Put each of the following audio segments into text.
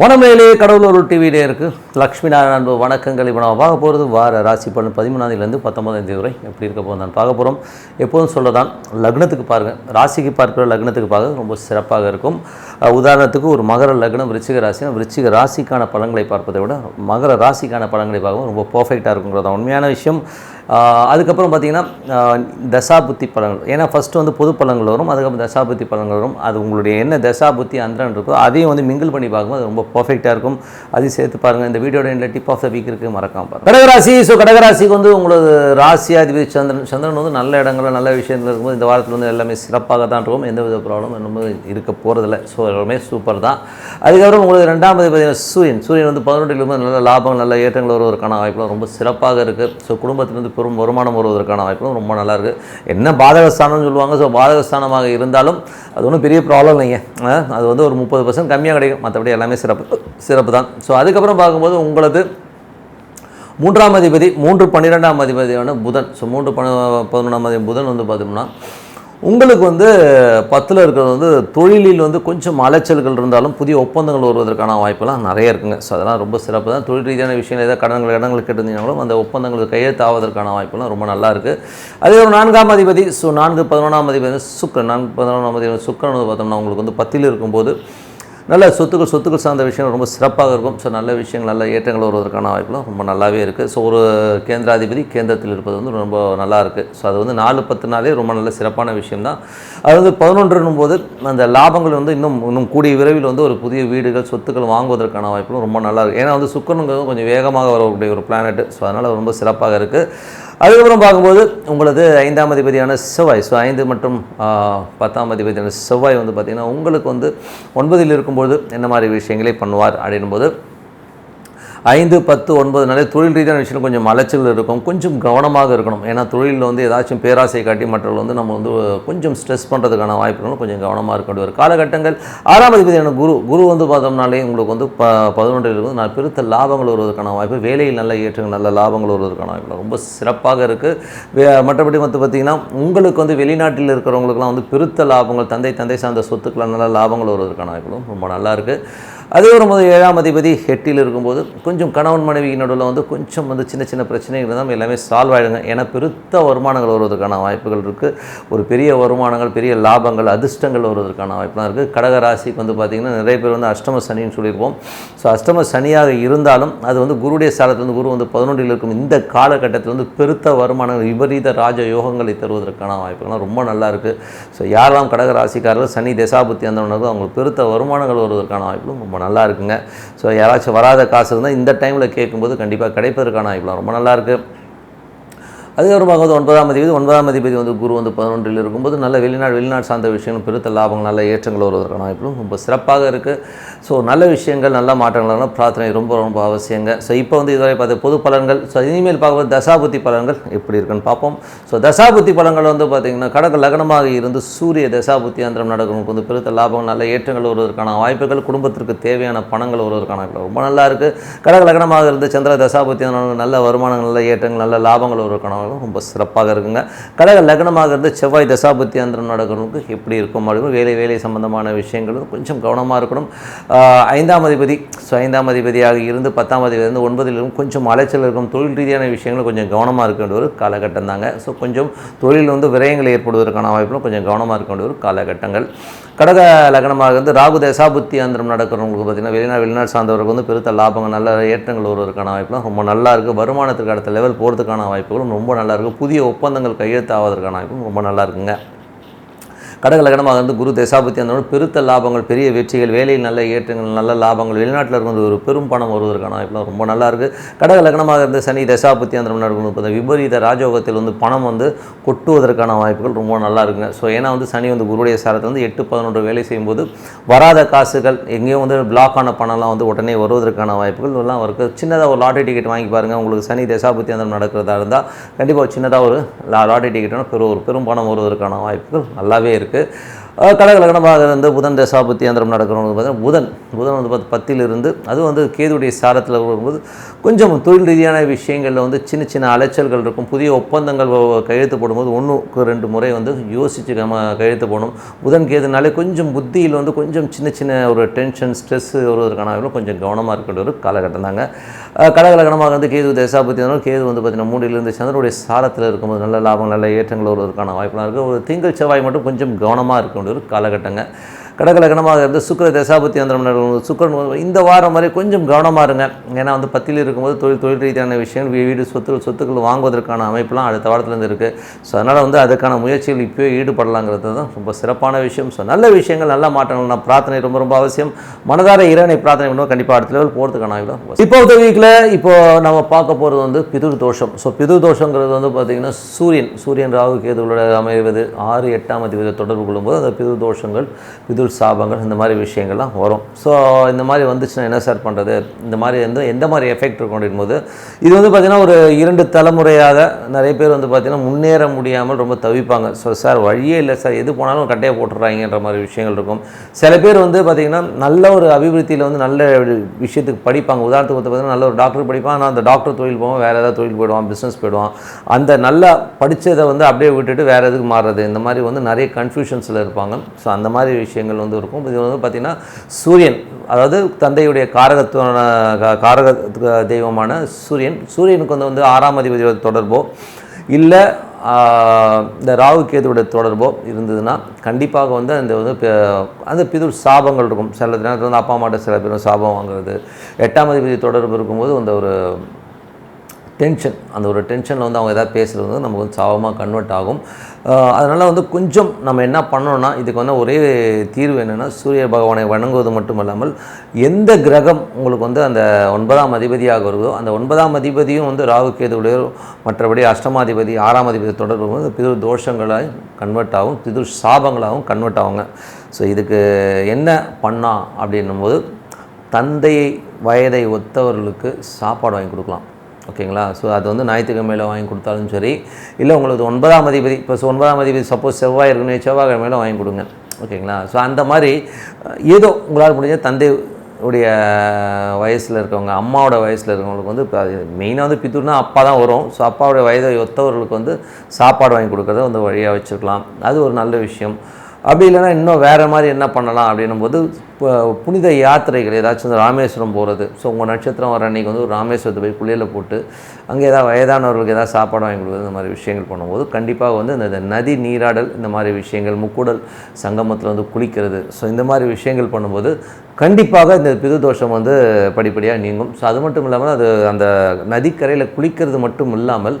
வனமேலே கடவுளூர் டிவியிலே இருக்குது லக்ஷ்மி நாராயண அன்பு வணக்கங்கள். இப்போ நான் பார்க்க போகிறது வார ராசி பலன் பதிமூணாந்தேதியிலேருந்து பத்தொன்பதாம் தேதி வரை எப்படி இருக்க போகுது நான் பார்க்க போகிறோம் எப்போதும் சொல்லதான் லக்னத்துக்கு பாருங்கள் ராசிக்கு பார்க்குற லக்னத்துக்கு பார்க்க ரொம்ப சிறப்பாக இருக்கும். உதாரணத்துக்கு ஒரு மகர லக்னம் விருச்சிக ராசினா விருச்சிக ராசிக்கான பலன்களை பார்ப்பதை விட மகர ராசிக்கான பலன்களை பார்க்கவும் ரொம்ப பர்ஃபெக்டாக இருக்குங்கிறது உண்மையான விஷயம். அதுக்கப்புறம் பார்த்தீங்கன்னா தசாபுத்தி பலன்கள். ஏன்னா ஃபஸ்ட்டு வந்து பொது பலன்கள் வரும். அதுக்கப்புறம் தசாபுத்தி பலன்கள் வரும். அது உங்களுடைய என்ன தசாபுத்தி அந்தரன் இருக்கோ அதையும் வந்து மிங்கிள் பண்ணி பார்க்கும்போது அது ரொம்ப பர்ஃபெக்டாக இருக்கும். அதையும் சேர்த்து பாருங்கள் இந்த வீடியோட இந்த டிப் ஆஃப் த வீக் இருக்குது மறக்காம கடகராசி ஸோ கடகராசிக்கு வந்து உங்களது ராசியாதிபதி சந்திரன் சந்திரன் வந்து நல்ல இடங்களில் நல்ல விஷயங்கள் இருக்கும்போது இந்த வாரத்தில் வந்து எல்லாமே சிறப்பாக தான் இருக்கும். எந்த வித ப்ராப்ளம் நம்ம இருக்க போகிறதில்ல ஸோ எல்லாமே சூப்பர் தான். அதுக்கப்புறம் உங்களுக்கு ரெண்டாம் பார்த்தீங்கன்னா சூரியன். சூரியன் வந்து பதினொன்றிலிருந்து நல்ல லாபம் நல்ல ஏற்றங்கள் வருவதற்கான வாய்ப்புலாம் ரொம்ப சிறப்பாக இருக்குது ஸோ குடும்பத்திலிருந்து பெரும் வருமானம் வருவதற்கான வாய்ப்புலாம் ரொம்ப நல்லா இருக்குது என்ன பாதகஸ்தானம்னு சொல்லுவாங்க? ஸோ பாதகஸ்தானமாக இருந்தாலும் அது ஒன்றும் பெரிய ப்ராப்ளம் இல்லைங்க. அது வந்து ஒரு முப்பது பர்சன்ட் கம்மியாக கிடைக்கும். மற்றபடி எல்லாமே சிறப்பு சிறப்பு தான். ஸோ அதுக்கப்புறம் பார்க்கும்போது உங்களது மூன்றாம் அதிபதி மூன்று பன்னிரெண்டாம் அதிபதியான புதன். ஸோ மூன்று பன பதினொன்றாம் அதிபதி புதன் வந்து பார்த்தோம்னா உங்களுக்கு வந்து பத்தில் இருக்கிறது வந்து தொழிலில் வந்து கொஞ்சம் அலைச்சல்கள் இருந்தாலும் புதிய ஒப்பந்தங்கள் வருவதற்கான வாய்ப்பெல்லாம் நிறைய இருக்குங்க. ஸோ அதெல்லாம் ரொம்ப சிறப்பு தான். தொழில் ரீதியான விஷயங்கள் ஏதாவது கடன்கள் இடங்கள் கேட்டிருந்தீங்களும் அந்த ஒப்பந்தங்கள் கையெழுத்தாவதற்கான வாய்ப்பெல்லாம் ரொம்ப நல்லா இருக்குது அதே ஒரு நான்காம் அதிபதி ஸோ நான்கு பதினொன்றாம் அதிபதி சுக்கரன். நான்கு பதினொன்றாம் அதிபதி சுக்கரன் வந்து பார்த்தோம்னா உங்களுக்கு வந்து பத்தில் இருக்கும்போது நல்ல சொத்துக்கள் சொத்துக்கள் சார்ந்த விஷயங்கள் ரொம்ப சிறப்பாக இருக்கும். ஸோ நல்ல விஷயங்கள் நல்ல ஏற்றங்கள் வருவதற்கான வாய்ப்புலாம் ரொம்ப நல்லாவே இருக்குது ஸோ ஒரு கேந்திராதிபதி கேந்திரத்தில் இருப்பது வந்து ரொம்ப நல்லா இருக்குது ஸோ அது வந்து நாலு பத்து நாளே ரொம்ப நல்ல சிறப்பான விஷயம் தான். அது வந்து பதினொன்றுன்னும் போது அந்த லாபங்கள் வந்து இன்னும் இன்னும் கூடிய விரைவில் வந்து ஒரு புதிய வீடுகள் சொத்துக்கள் வாங்குவதற்கான வாய்ப்புகளும் ரொம்ப நல்லா இருக்குது ஏன்னா வந்து சுக்கரனுங்கிறது கொஞ்சம் வேகமாக வரக்கூடிய ஒரு பிளானட் ஸோ அதனால் ரொம்ப சிறப்பாக இருக்குது அதுக்கப்புறம் பார்க்கும்போது உங்களது ஐந்தாம் அதிபதியான செவ்வாய் ஸோ ஐந்து மற்றும் பத்தாம் அதிபதியான செவ்வாய் வந்து பார்த்திங்கன்னா உங்களுக்கு வந்து ஒன்பதில் இருக்கும்போது என்ன மாதிரி விஷயங்களை பண்ணுவார் அப்படின்னும்போது ஐந்து பத்து ஒன்பது நாளே தொழில் ரீதியான விஷயம் கொஞ்சம் அலைச்சல் இருக்கும். கொஞ்சம் கவனமாக இருக்கணும். ஏன்னா தொழிலில் வந்து ஏதாச்சும் பேராசை காட்டி மற்றவர்கள் வந்து நம்ம வந்து கொஞ்சம் ஸ்ட்ரெஸ் பண்ணுறதுக்கான வாய்ப்புகளும் கொஞ்சம் கவனமாக இருக்க வேண்டிய ஒரு காலகட்டங்கள் ஆறாம் அதிபதியான குரு குரு வந்து பார்த்தோம்னாலே உங்களுக்கு வந்து ப பதினொன்றில் இருந்து நான் பெருத்த லாபங்கள் வருவதற்கான வாய்ப்பு வேலையில் நல்ல ஏற்றங்கள் நல்ல லாபங்கள் வருவதற்கான வாய்ப்பு ரொம்ப சிறப்பாக இருக்குது மற்றபடி வந்து பார்த்திங்கன்னா உங்களுக்கு வந்து வெளிநாட்டில் இருக்கிறவங்களுக்குலாம் வந்து பெருத்த லாபங்கள் தந்தை தந்தை சார்ந்த சொத்துக்கள் நல்ல லாபங்கள் வருவதற்கான வாய்ப்புகளும் ரொம்ப நல்லா இருக்குது அதே ஒரு முதல் ஏழாம் அதிபதி எட்டில் இருக்கும்போது கொஞ்சம் கணவன் மனைவி நடுவில் வந்து கொஞ்சம் வந்து சின்ன சின்ன பிரச்சனைகள் தான் எல்லாமே சால்வ் ஆகிடுங்க ஏன்னா பெருத்த வருமானங்கள் வருவதற்கான வாய்ப்புகள் இருக்குது ஒரு பெரிய வருமானங்கள் பெரிய லாபங்கள் அதிர்ஷ்டங்கள் வருவதற்கான வாய்ப்புலாம் இருக்குது கடக ராசிக்கு வந்து பார்த்திங்கன்னா நிறைய பேர் வந்து அஷ்டம சனின்னு சொல்லியிருப்போம். ஸோ அஷ்டம சனியாக இருந்தாலும் அது வந்து குருடைய சாலத்தில் வந்து குரு வந்து பதினொன்றில் இருக்கும் இந்த காலகட்டத்தில் வந்து பெருத்த வருமானங்கள் விபரீத ராஜ யோகங்களை தருவதற்கான வாய்ப்புகள்லாம் ரொம்ப நல்லா இருக்குது ஸோ யாரெல்லாம் கடக ராசிக்காரர்கள் சனி தசாபுத்தி அந்த அவங்களுக்கு பெருத்த வருமானங்கள் வருவதற்கான வாய்ப்புகளும் ரொம்ப நல்லா இருக்குங்க ஸோ யாராச்சும் வராத காசு இருந்தால் இந்த டைமில் கேட்கும்போது கண்டிப்பாக கிடைப்பதற்கான வாய்ப்புலாம் ரொம்ப நல்லா அதுக்கப்புறம் பார்க்கும்போது ஒன்பதாம் அதிபதி ஒன்பதாம் அதிபதி வந்து குரு வந்து பதினொன்றில் இருக்கும்போது நல்ல வெளிநாடு வெளிநாடு சார்ந்த விஷயங்கள் பெருத்த லாபங்கள் நல்ல ஏற்றங்கள் வருவதற்கான வாய்ப்பும் ரொம்ப சிறப்பாக இருக்குது ஸோ நல்ல விஷயங்கள் நல்ல மாற்றங்களான பிரார்த்தனை ரொம்ப ரொம்ப அவசியங்க. ஸோ இப்போ வந்து இதுவரை பார்த்து பொது பலன்கள் ஸோ இனிமேல் பார்க்கும்போது தசாபுத்தி பலன்கள் எப்படி இருக்குன்னு பார்ப்போம். ஸோ தசாபுத்தி பலன்கள் வந்து பார்த்திங்கன்னா கடக லக்னமாக இருந்து சூரிய தசாபுத்தி அந்தரம் நடக்கிறவங்களுக்கு வந்து பெருத்த லாபம் நல்ல ஏற்றங்கள் வருவதற்கான வாய்ப்புகள் குடும்பத்திற்கு தேவையான பணங்கள் வருவதற்கான ரொம்ப நல்லா இருக்குது கடக லக்னமாக இருந்து சந்திர தசாபுத்தி நல்ல வருமானங்கள் நல்ல ஏற்றங்கள் நல்ல லாபங்கள் வருவதற்கான வாய்ப்புகள் ரொம்ப சிறப்பாக இருக்குங்க. கடக லக்னமாக இருந்து செவ்வாய் தசாபுத்தி அந்தரம் நடக்கிறவங்களுக்கு எப்படி இருக்கும் அப்படின்னு வேலை வேலை சம்பந்தமான விஷயங்களும் கொஞ்சம் கவனமாக இருக்கணும். ஐந்தாம் அதிபதி ஸோ ஐந்தாம் அதிபதியாக இருந்து பத்தாம் அதிபதி இருந்து ஒன்பதில் இருக்கும் கொஞ்சம் அலைச்சல் இருக்கும் தொழில் ரீதியான விஷயங்களும் கொஞ்சம் கவனமாக இருக்க வேண்டிய ஒரு காலகட்டம் தாங்க. ஸோ கொஞ்சம் தொழில் வந்து விரயங்கள் ஏற்படுவதற்கான வாய்ப்புகளும் கொஞ்சம் கவனமாக இருக்க வேண்டிய ஒரு காலகட்டங்கள். கடக லக்னமாக இருந்து ராகு தசாபுத்தி அந்தரம் நடக்கிறவங்களுக்கு பார்த்தீங்கன்னா வெளிநாடு வெளிநாடு சார்ந்தவர்களுக்கு வந்து பெருத்த லாபங்கள் நல்ல ஏற்றங்கள் வருவதற்கான வாய்ப்புலாம் ரொம்ப நல்லா இருக்குது வருமானத்துக்கு அடுத்த லெவல் போகிறதுக்கான வாய்ப்புகளும் ரொம்ப நல்லா நல்லாயிருக்கும். புதிய ஒப்பந்தங்கள் கையெழுத்தாவதற்கான வாய்ப்பும் ரொம்ப நல்லா இருக்குங்க கடகலகனமாக இருந்து குரு தசாபத்தி அந்த பெருத்த லாபங்கள் பெரிய வெற்றிகள் வேலையில் நல்ல ஏற்றங்கள் நல்ல லாபங்கள் வெளிநாட்டில் இருந்து ஒரு பெரும் பணம் வருவதற்கான வாய்ப்புலாம் ரொம்ப நல்லா இருக்குது கடக லக்னமாக இருந்து சனி தசாபத்தி அந்த இப்போ விபரீத ராஜோகத்தில் வந்து பணம் வந்து கொட்டுவதற்கான வாய்ப்புகள் ரொம்ப நல்லா இருக்குங்க. ஸோ ஏன்னா வந்து சனி வந்து குருடைய சாரத்தை வந்து எட்டு பதினொன்று வேலை செய்யும்போது வராத காசுகள் எங்கேயும் வந்து பிளாக் ஆன பணம்லாம் வந்து உடனே வருவதற்கான வாய்ப்புகள் எல்லாம் இருக்குது சின்னதாக ஒரு லாட்டரி டிக்கெட் வாங்கி பாருங்கள் உங்களுக்கு சனி தசாபத்தி அந்த நடக்கிறதா இருந்தால் கண்டிப்பாக ஒரு சின்னதாக ஒரு லாட்டரி டிக்கெட்னா பெரும் ஒரு பெரும் பணம் வருவதற்கான வாய்ப்புகள் நல்லாவே இருக்குது இருக்குது கலகலகனமாக இருந்து புதன் தசாபத்தி யந்திரம் நடக்கிறவங்க பார்த்தீங்கன்னா புதன் புதன் வந்து பார்த்து பத்திலிருந்து அதுவும் வந்து கேதுடைய சாரத்தில் வரும்போது கொஞ்சம் தொழில் ரீதியான விஷயங்களில் வந்து சின்ன சின்ன அலைச்சல்கள் இருக்கும். புதிய ஒப்பந்தங்கள் கையெழுத்து போடும்போது ஒன்றுக்கு ரெண்டு முறை வந்து யோசித்து நம்ம கையெழுத்து போடணும். புதன் கேதுனாலே கொஞ்சம் புத்தியில் வந்து கொஞ்சம் சின்ன சின்ன ஒரு டென்ஷன் ஸ்ட்ரெஸ் வருவதற்கான கொஞ்சம் கவனமாக இருக்கின்ற ஒரு காலகட்டம் தாங்க. அஹ் வந்து கேது தசாபத்தி யந்திரம் கேது வந்து பார்த்திங்கன்னா மூடியிலிருந்து சந்திரனுடைய சாரத்தில் இருக்கும்போது நல்ல லாபம் நல்ல ஏற்றங்கள் வருவதற்கான வாய்ப்புலாம் இருக்குது ஒரு திங்கள் செவ்வாய் மட்டும் கொஞ்சம் கவனமாக இருக்கும் கொண்டு ஒரு காலகட்டங்க. கடகலகனமாக இருந்து சுக்கர தசாபத்தி அந்தரம் நடக்கும் சுக்கரன் இந்த வாரம் வரை கொஞ்சம் கவனமாக இருங்க. ஏன்னா வந்து பத்தியில் இருக்கும்போது தொழில் தொழில் ரீதியான விஷயங்கள் வீ- வீடு சொத்து சொத்துக்கள் வாங்குவதற்கான அமைப்புலாம் அடுத்த வாரத்துலேருந்து இருக்குது ஸோ அதனால் வந்து அதுக்கான முயற்சிகள் இப்போயே ஈடுபடலாங்கிறது தான் ரொம்ப சிறப்பான விஷயம். ஸோ நல்ல விஷயங்கள் நல்ல மாற்றங்கள் நான் பிரார்த்தனை ரொம்ப ரொம்ப அவசியம். மனதார இறைவனை பிரார்த்தனை பண்ணுவோம். கண்டிப்பாக அடுத்த லெவல் போகிறதுக்கான ஆகிடும் இப்போ இந்த வீக்கில் இப்போ நம்ம பார்க்க போகிறது வந்து பிதுர் தோஷம். ஸோ பிதுர் தோஷங்கிறது வந்து பார்த்திங்கன்னா சூரியன் சூரியன் ராகு கேதுகளோட அமைவது ஆறு எட்டாம் அதிபதி தொடர்பு கொள்ளும்போது அந்த பிதுர் தோஷங்கள் பிதுர் சாபங்கள் இந்த மாதிரி விஷயங்கள்லாம் வரும். ஸோ இந்த மாதிரி வந்துச்சுன்னா என்ன சார் பண்ணுறது இந்த மாதிரி வந்து எந்த மாதிரி எஃபெக்ட் இருக்கும் அப்படின்போது இது வந்து பார்த்திங்கன்னா ஒரு இரண்டு தலைமுறையாக நிறைய பேர் வந்து பார்த்திங்கன்னா முன்னேற முடியாமல் ரொம்ப தவிப்பாங்க. ஸோ சார் வழியே இல்லை சார் எது போனாலும் கட்டையை போட்டுறாங்கன்ற மாதிரி விஷயங்கள் இருக்கும். சில பேர் வந்து பார்த்திங்கன்னா நல்ல ஒரு அபிவிருத்தியில் வந்து நல்ல ஒரு விஷயத்துக்கு படிப்பாங்க. உதாரணத்துக்கு வந்து பார்த்திங்கன்னா நல்ல ஒரு டாக்டர் படிப்பான். ஆனால் அந்த டாக்டர் தொழில் போவோம் வேறு ஏதாவது தொழில் போயிடுவான் பிஸ்னஸ் போயிடுவான். அந்த நல்லா படித்ததை வந்து அப்படியே விட்டுட்டு வேறு எதுக்கு மாறுறது? இந்த மாதிரி வந்து நிறைய கன்ஃபியூஷன்ஸில் இருப்பாங்க. ஸோ அந்த மாதிரி விஷயங்கள் வந்து இருக்கும். இது வந்து பார்த்திங்கன்னா சூரியன் அதாவது தந்தையுடைய காரகத்துவ காரக தெய்வமான சூரியன். சூரியனுக்கு வந்து வந்து ஆறாம் அதிபதியோட தொடர்போ இல்லை இந்த ராகு கேதுவோட தொடர்போ இருந்ததுன்னா கண்டிப்பாக வந்து அந்த வந்து அந்த பிதுர் சாபங்கள் இருக்கும். சில நேரத்தில் வந்து அப்பா அம்மாட்ட சில பேரும் சாபம் வாங்குறது. எட்டாம் அதிபதி தொடர்பு இருக்கும்போது அந்த ஒரு டென்ஷன் அந்த ஒரு டென்ஷனில் வந்து அவங்க எதாவது பேசுகிறது வந்து நமக்கு வந்து சாபமாக கன்வெர்ட் ஆகும். அதனால் வந்து கொஞ்சம் நம்ம என்ன பண்ணோம்னா இதுக்கு வந்து ஒரே தீர்வு என்னென்னா சூரிய பகவானை வணங்குவது மட்டும் இல்லாமல் எந்த கிரகம் உங்களுக்கு வந்து அந்த ஒன்பதாம் அதிபதியாக வருதோ அந்த ஒன்பதாம் அதிபதியும் வந்து ராகு கேதுடைய மற்றபடி அஷ்டமாதிபதி ஆறாம் அதிபதி தொடர்பு வந்து பிதுர் தோஷங்களாக கன்வெர்ட் ஆகும் பிதுர் சாபங்களாகவும் கன்வெர்ட் ஆகுங்க. ஸோ இதுக்கு என்ன பண்ணா அப்படின்னும்போது தந்தை வயதை ஒத்தவர்களுக்கு சாப்பாடு வாங்கி கொடுக்கலாம். ஓகேங்களா? ஸோ அது வந்து ஞாயிற்றுக்கிழமையில் வாங்கி கொடுத்தாலும் சரி இல்லை உங்களுக்கு ஒன்பதாம் அதிபதி இப்போ ஒன்பதாம் அதிபதி சப்போஸ் செவ்வாய் இருக்குன்னு செவ்வாய்க்கிழமையில வாங்கி கொடுங்க. ஓகேங்களா? ஸோ அந்த மாதிரி ஏதோ உங்களால் முடிஞ்ச தந்தை உடைய வயசில் இருக்கவங்க அம்மாவோட வயசில் இருக்கவங்களுக்கு வந்து இப்போ மெயினாக வந்து பித்தூர்னா அப்பா தான் வரும். ஸோ அப்பாவோட வயதை ஒத்தவர்களுக்கு வந்து சாப்பாடு வாங்கி கொடுக்கறத வந்து வழியாக வச்சுருக்கலாம். அது ஒரு நல்ல விஷயம். அப்படி இல்லைன்னா இன்னும் வேறு மாதிரி என்ன பண்ணலாம் அப்படின்னும் போது இப்போ புனித யாத்திரைகள் ஏதாச்சும் வந்து ராமேஸ்வரம் போகிறது ஸோ உங்கள் நட்சத்திரம் வர அன்றைக்கி வந்து ஒரு ராமேஸ்வரத்தை போய் குளியில் போட்டு அங்கே ஏதாவது வயதானவர்களுக்கு ஏதாவது சாப்பாடு வாங்கி கொடுக்குறது இந்த மாதிரி விஷயங்கள் பண்ணும்போது கண்டிப்பாக வந்து இந்த நதி நீராடல் இந்த மாதிரி விஷயங்கள் முக்கூடல் சங்கமத்தில் வந்து குளிக்கிறது. ஸோ இந்த மாதிரி விஷயங்கள் பண்ணும்போது கண்டிப்பாக இந்த பிது தோஷம் வந்து படிப்படியாக நீங்கும். ஸோ அது மட்டும் இல்லாமல் அது அந்த நதிக்கரையில் குளிக்கிறது மட்டும் இல்லாமல்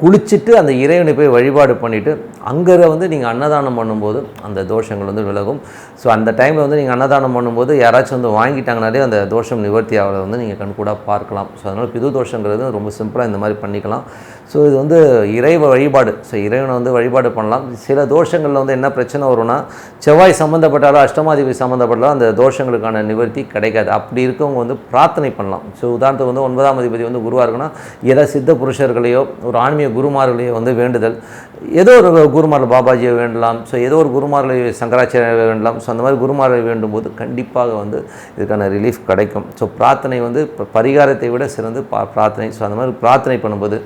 குளிச்சுட்டு அந்த இறைவனை போய் வழிபாடு பண்ணிவிட்டு அங்கே வந்து நீங்கள் அன்னதானம் பண்ணும்போது அந்த தோஷங்கள் வந்து விலகும். ஸோ அந்த டைமில் வந்து நீங்கள் அன்னதானம் பண்ணும்போது யாராச்சும் வந்து வாங்கிட்டாங்கனாலே அந்த தோஷம் நிவர்த்தி ஆகிறத வந்து நீங்கள் கண்கூடாக பார்க்கலாம். ஸோ அதனால் பிது தோஷங்கிறது ரொம்ப சிம்பிளாக இந்த மாதிரி பண்ணிக்கலாம். ஸோ இது வந்து இறை வழிபாடு. ஸோ இறைவனை வந்து வழிபாடு பண்ணலாம். சில தோஷங்களில் வந்து என்ன பிரச்சனை வரும்னா செவ்வாய் சம்மந்தப்பட்டாலும் அஷ்டமாதிபதி சம்மந்தப்பட்டாலும் அந்த தோஷங்களுக்கான நிவர்த்தி கிடைக்காது. அப்படி இருக்கவங்க வந்து பிரார்த்தனை பண்ணலாம். ஸோ உதாரணத்துக்கு வந்து ஒன்பதாம் அதிபதி வந்து குருவாக இருக்குன்னா ஏதாவது சித்த புருஷர்களையோ ஒரு ஆன்மீக குருமார்களையோ வந்து வேண்டுதல். ஏதோ ஒரு குருமார்கள் பாபாஜியை வேண்டலாம் ஸோ ஏதோ ஒரு குருமார்களை சங்கராச்சாரியை வேண்டலாம் ஸோ அந்த மாதிரி குருமார்களை வேண்டும்போது கண்டிப்பாக வந்து இதுக்கான ரிலீஃப் கிடைக்கும். ஸோ பிரார்த்தனை வந்து பரிகாரத்தை விட சிறந்து பா பிரார்த்தனை ஸோ அந்த மாதிரி பிரார்த்தனை பண்ணும்போது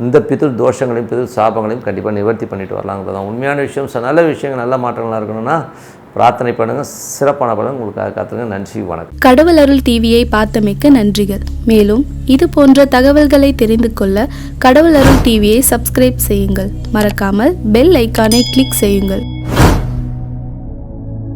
இந்த பிதுர் தோஷங்களையும் பிதுர் சாபங்களையும் கண்டிப்பாக நிவர்த்தி பண்ணிட்டு வரலாங்கிறது தான் உண்மையான விஷயம் ஸோ நல்ல விஷயங்கள் நல்ல மாற்றங்களாக இருக்கணும்னா பிரார்த்தனை பண்ணுங்கள் சிறப்பான பலன் உங்களுக்காக காத்துங்க. நன்றி வணக்கம். கடவுள் அருள் டிவியை பார்த்தமைக்க நன்றிகள். மேலும் இது போன்ற தகவல்களை தெரிந்து கொள்ள கடவுள் அருள் டிவியை சப்ஸ்கிரைப் செய்யுங்கள். மறக்காமல் பெல் ஐக்கானை கிளிக் செய்யுங்கள்.